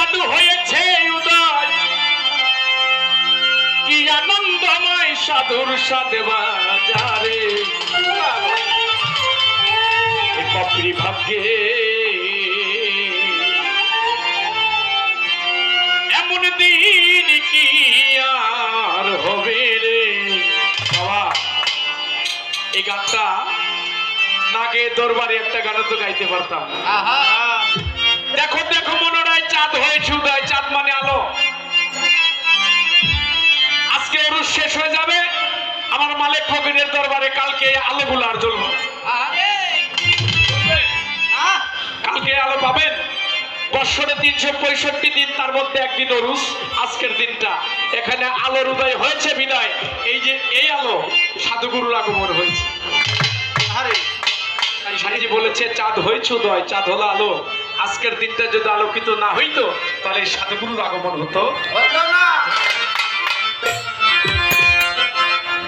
জাদু হয়েছে উদয়। কি আনন্দময় সাধুর সাথে বাজারে কপরি ভাগ্যে। এমন দিন কি আর হবে রে? বাবা এই গানটা নাগে দরবারে একটা গান তো গাইতে পারতাম। দেখো চাঁদ হয়েছে উদয় চাঁদ মানে আলো। আজকে ওরুষ শেষ হয়ে যাবে। আমার মালিক ফকিরের দরবারে কালকে এই আলোগুলো আর জ্বলবে না। আরে! আহ কালকে আলো পাবেন। বৎসরে তিনশো পঁয়ষট্টি দিন তার মধ্যে একদিন অরুষ আজকের দিনটা। এখানে আলোর উদয় হয়েছে বিদায়। এই যে এই আলো সাধুগুরুর আগমন হয়েছে। আরে! স্বামীজি বলেছে চাঁদ হয়েছে উদয় চাঁদ হলো আলো। আজকের দিনটা যদি আলোকিত না হইতো, তাহলে সাধুগুরুর আগমন হতো। না।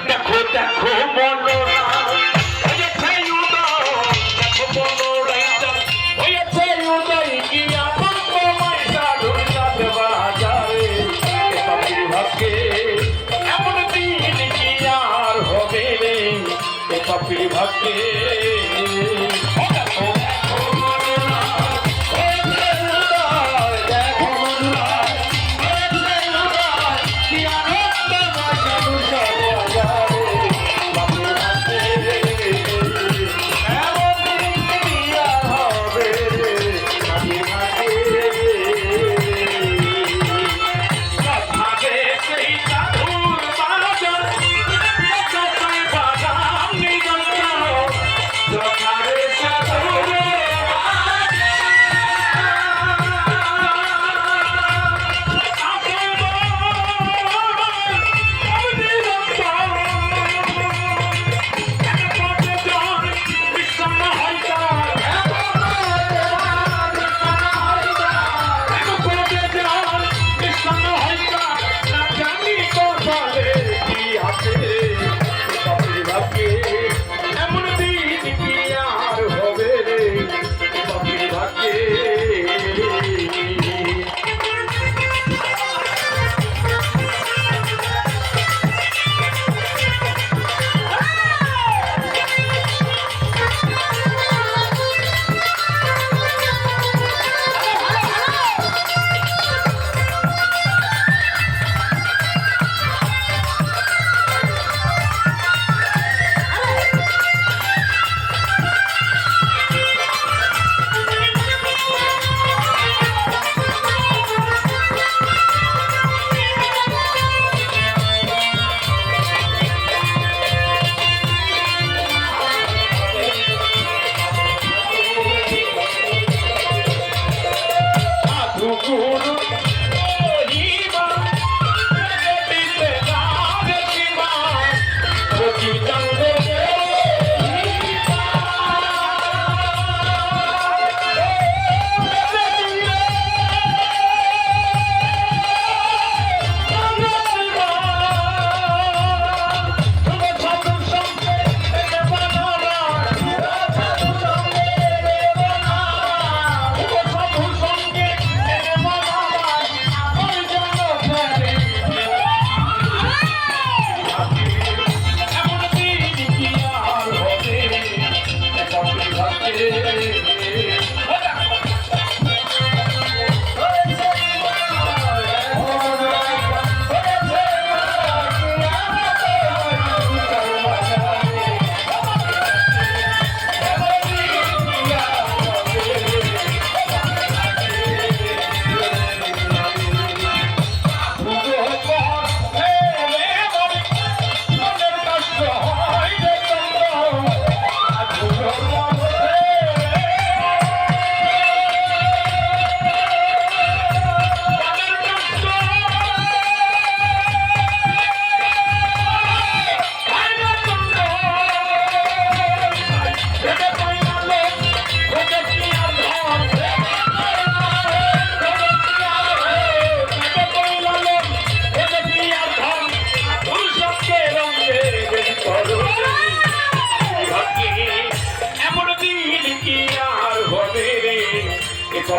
দেখো দেখো মনোরা হয়েছে উদয়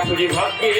ভাগ্যে